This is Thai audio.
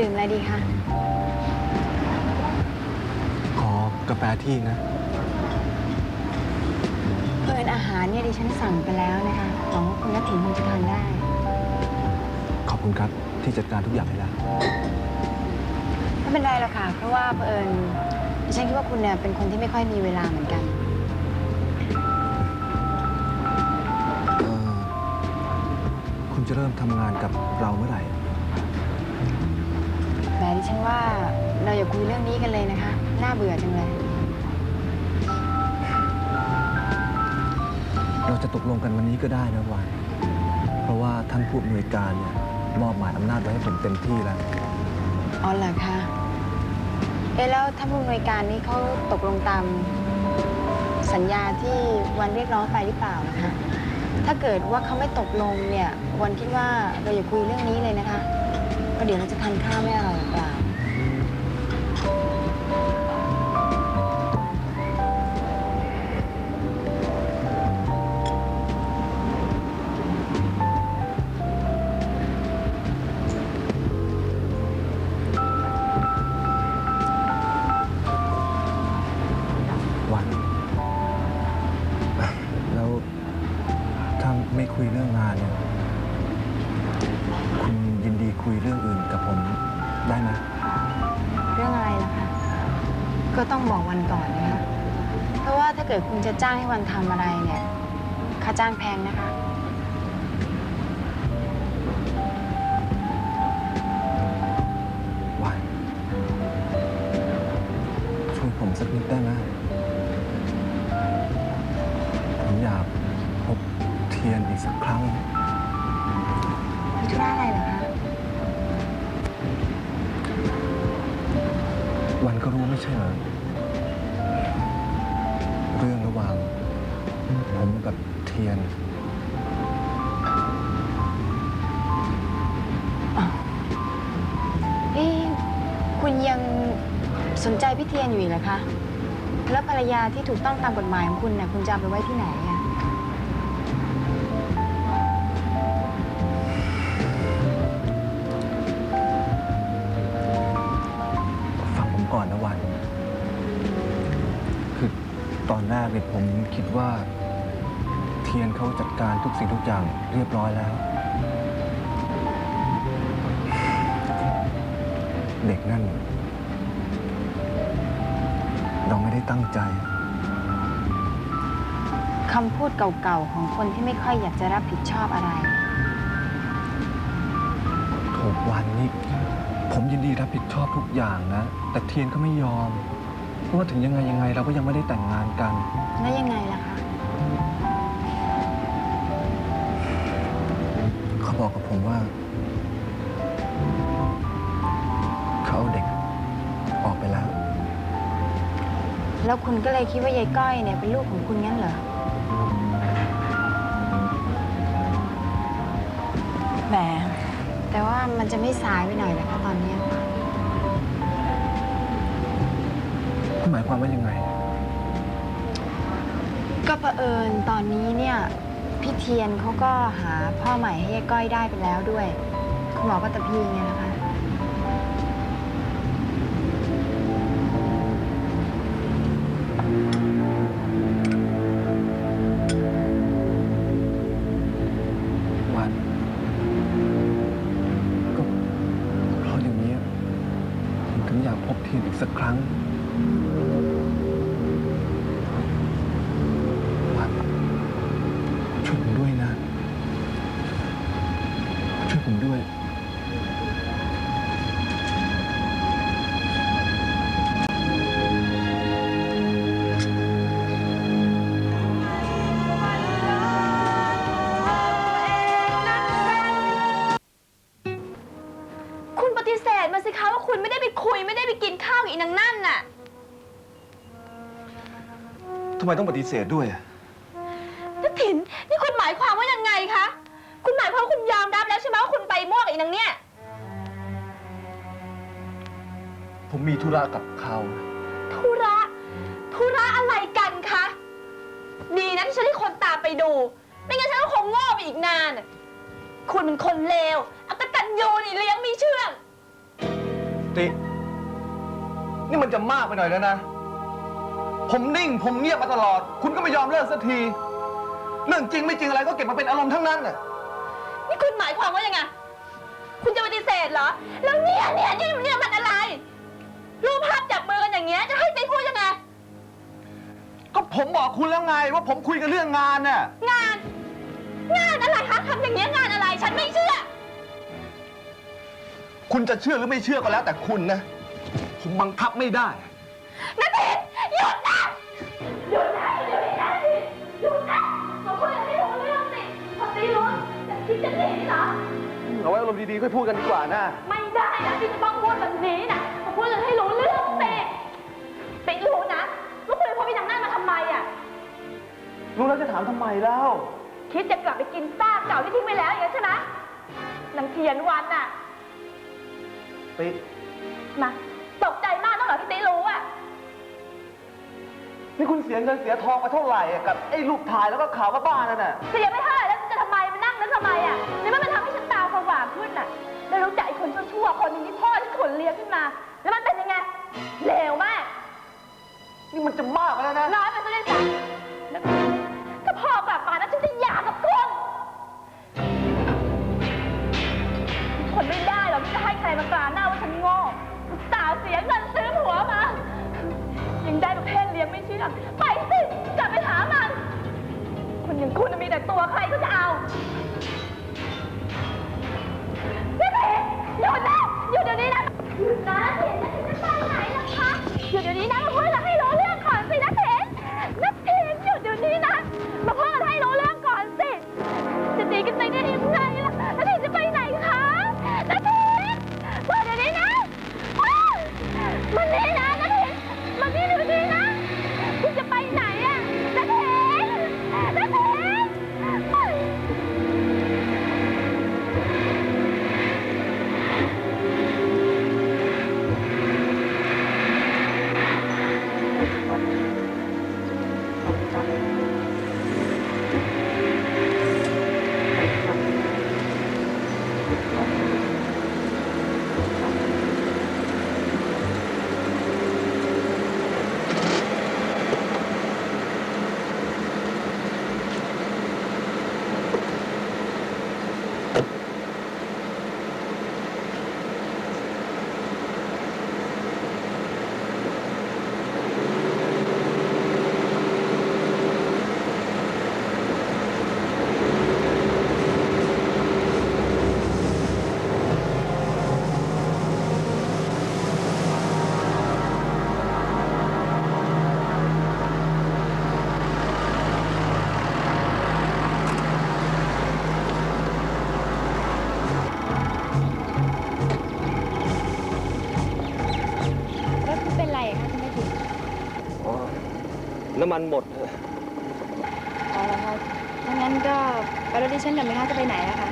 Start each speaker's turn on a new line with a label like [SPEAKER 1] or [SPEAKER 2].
[SPEAKER 1] ดื่มอะไรดีคะ
[SPEAKER 2] ขอกาแฟที่นะ
[SPEAKER 1] เพื่อนอาหารเนี่ยดิฉันสั่งไปแล้วนะคะหวังว่าคุณนัทถินคงจะทานได้
[SPEAKER 2] ขอบคุณครับที่จัดการทุกอย่างให้แล้ว
[SPEAKER 1] ไม่เป็นไรหรอกค่ะ เพราะว่าเผอิญดิฉันคิดว่าคุณเนี่ยเป็นคนที่ไม่ค่อยมีเวลาเหมือนกัน
[SPEAKER 2] เอ่อคุณจะเริ่มทำงานกับเราเมื่อไหร่
[SPEAKER 1] แหมดิฉันว่าเราอย่าคุยเรื่องนี้กันเลยนะคะ น่าเบื่อจังเลย
[SPEAKER 2] เราจะตกลงกันวันนี้ก็ได้นะวันเพราะว่าท่านผู้อำนวยการเนี่ยมอบหมายอำนาจไว้ให้ผมเต็มที่แล้ว
[SPEAKER 1] อ๋อเหรอคะ เอ๊ะแล้วท่านผู้อำนวยการนี่เขาตกลงตามสัญญาที่วันเรียกร้องไปหรือเปล่านะคะ ถ้าเกิดว่าเขาไม่ตกลงเนี่ย วันคิดว่าเราอย่าคุยเรื่องนี้เลยนะคะ ก็เดี๋ยวเราจะทานข้าวไม่อร่อยเปล่า
[SPEAKER 2] ก็
[SPEAKER 1] ต้องบอกวันก่อนนะคะ เพราะว่าถ้าเกิดคุณจะจ้างให้วันทำอะไรเนี่ยค่าจ้างแพงนะคะ
[SPEAKER 2] วันช่วยผมสักนิดได้ไหมผมอยากพบเทียนอีกสักครั้ง
[SPEAKER 1] มีธุระอะไรเหรอคะ
[SPEAKER 2] วันก็รู้ไม่ใช่เหรอ มกับเทียน
[SPEAKER 1] เอ๊ะคุณยังสนใจพี่เทียนอยู่อีกเหรอคะ แล้วภรรยาที่ถูกต้องตามกฎหมายของคุณเนี่ยคุณจะเอาไปไว้ที่ไหนอะ
[SPEAKER 2] ฟังผมก่อนนะวัน คือตอนแรกเนี่ยผมคิดว่า เทียนเขาจัดการทุกสิ่งทุกอย่างเรียบร้อยแล้ว เด็กนั่น เราไม่ได้ตั้งใจ
[SPEAKER 1] คำพูดเก่าๆ ของคนที่ไม่ค่อยอยากจะรับผิดชอบอะไร
[SPEAKER 2] ถูกวันนี่ผมยินดีรับผิดชอบทุกอย่างนะ แต่เทียนก็ไม่ยอม เพราะว่าถึงยังไงยังไงเราก็ยังไม่ได้แต่งงานกัน
[SPEAKER 1] แล้วยังไงล่ะคะ
[SPEAKER 2] แล้ว
[SPEAKER 1] คุณก็เลยคิดว่ายายก้อยเนี่ยเป็นลูกของคุณงั้นเหรอ แหม แต่ว่ามันจะไม่สายไปหน่อยเหรอคะตอนเนี้ย
[SPEAKER 2] หมายความว่ายังไง
[SPEAKER 1] ก็เผอิญตอนนี้เนี่ยพี่เทียนเขาก็หาพ่อใหม่ให้ยายก้อยได้ไปแล้วด้วย คุณหมอก็ตะพีไงนะ
[SPEAKER 2] น
[SPEAKER 3] ข้าวกับอีนางนั่นน่ะ
[SPEAKER 2] ทำไมต้องปฏิเสธด้วยอะ
[SPEAKER 3] นักถินนี่คุณหมายความว่ายังไงคะ คุณหมายความว่าคุณยอมรับแล้วใช่ไหมว่าคุณไปมั่วกับอีนางเนี่ย
[SPEAKER 2] ผมมีธุระกับเขา
[SPEAKER 3] ธุระ ธุระอะไรกันคะ ดีนะที่ฉันให้คนตามไปดู ไม่งั้นฉันก็คงโง่ไปอีกนานน่ะคุณเป็นคนเลวอักตันยูนี่เลี้ยงมีเชื่อง
[SPEAKER 4] ติ นี่มันจะมากไปหน่อยแล้วนะ ผมนิ่ง ผมเงียบมาตลอด คุณก็ไม่ยอมเลิกสักที เรื่องจริงไม่จริงอะไรก็เก็บมาเป็นอารมณ์ทั้งนั้นน่ะ
[SPEAKER 3] นี่คุณหมายความว่ายังไง คุณจะปฏิเสธเหรอ แล้วเนี่ยเนี่ยเนี่ยเนี่ยมันอะไร รูปภาพจับมือกันอย่างเงี้ย จะให้ไปพูดยังไง
[SPEAKER 4] ก็ผมบอกคุณแล้วไง ว่าผมคุยกันเรื่องงานน่ะ
[SPEAKER 3] งาน งานอะไรคะทำอย่างเงี้ยงานอะไร ฉันไม่เชื่อ
[SPEAKER 4] คุณจะเชื่อหรือไม่เชื่อก็แล้วแต่คุณนะ ผมบังคับไม่ได้
[SPEAKER 3] นาทีหยุดนะ หยุดนะหยุดนะหยุดนะมาพูดอย่างที่รู้เรื่องสิพอตีรู้จะคิดจะหนีเหรอ
[SPEAKER 4] เอาไว้อารมณ์ดีๆ ค่อยพูดกันดีกว่านะ
[SPEAKER 3] ไม่ได้นะที่จะต้องพูดแบบนี้นะมาพูดกันให้รู้เรื่องสิติรู้นะว่าคุณพอพี่นางนั่นมาทำไมอะ
[SPEAKER 4] รู้แล้วจะถามทำไมเล่า
[SPEAKER 3] คิดจะกลับไปกินซากเก่าที่ทิ้งไปแล้วอย่างนั้นใช่ไหมนางเทียนวันน่ะ
[SPEAKER 4] ติ
[SPEAKER 3] มา
[SPEAKER 4] นี่คุณเสียเงินเสียทองมาเท่าไหร่อะกับไอ้รูปถ่ายแล้วก็ข่าวบ้าๆนั่นน่ะ
[SPEAKER 3] เสียไม่เท่าไหร่แล้วจะทำไมมานั่งนึกทำไมอะนี่มันทำให้ฉันตาสว่างขึ้นน่ะได้รู้จักไอ้คนชั่วๆคนหนึงที่พ่อที่ขนเลี้ยงขึ้นมา แล้วมันเป็นยังไงเลวมาก
[SPEAKER 4] นี่มันจะมากไปแล้วนะ
[SPEAKER 3] น้อยไปซะด้วยซ้ำแล้วถ้าพ่อกลับมานะฉันจะหย่ากับคุณทนไม่ได้หรอกที่จะให้ใครมากล่าวหน้า ไม่เชื่องไปสิกลับไปหามัน คนอย่างคุณน่ะมีแต่ตัวใครก็จะเอานี่เพหยุดนะหยุดเดี๋ยวนี้นะหยุดนะเห็นนะจะไปไหนล่ะคะหยุดเดี๋ยวนี้นะมาพูดกันให้รู้เรื่องก่อนสินะเห็นนักเห็นหยุดเดี๋ยวนี้นะมาพูดกันให้รู้เรื่องก่อนสิจะตีกันไปได้ยังไงล่ะนักเห็นจะไปไหนคะนักเห็นเปิดเดี๋ยวนี้นะอ้าวมันนี่นะนักเห็
[SPEAKER 4] นำมันหมด
[SPEAKER 5] อ๋อเหรอคะถ้างั้นก็ไปรถดิฉันกันไหมคะจะไปไหนอะคะ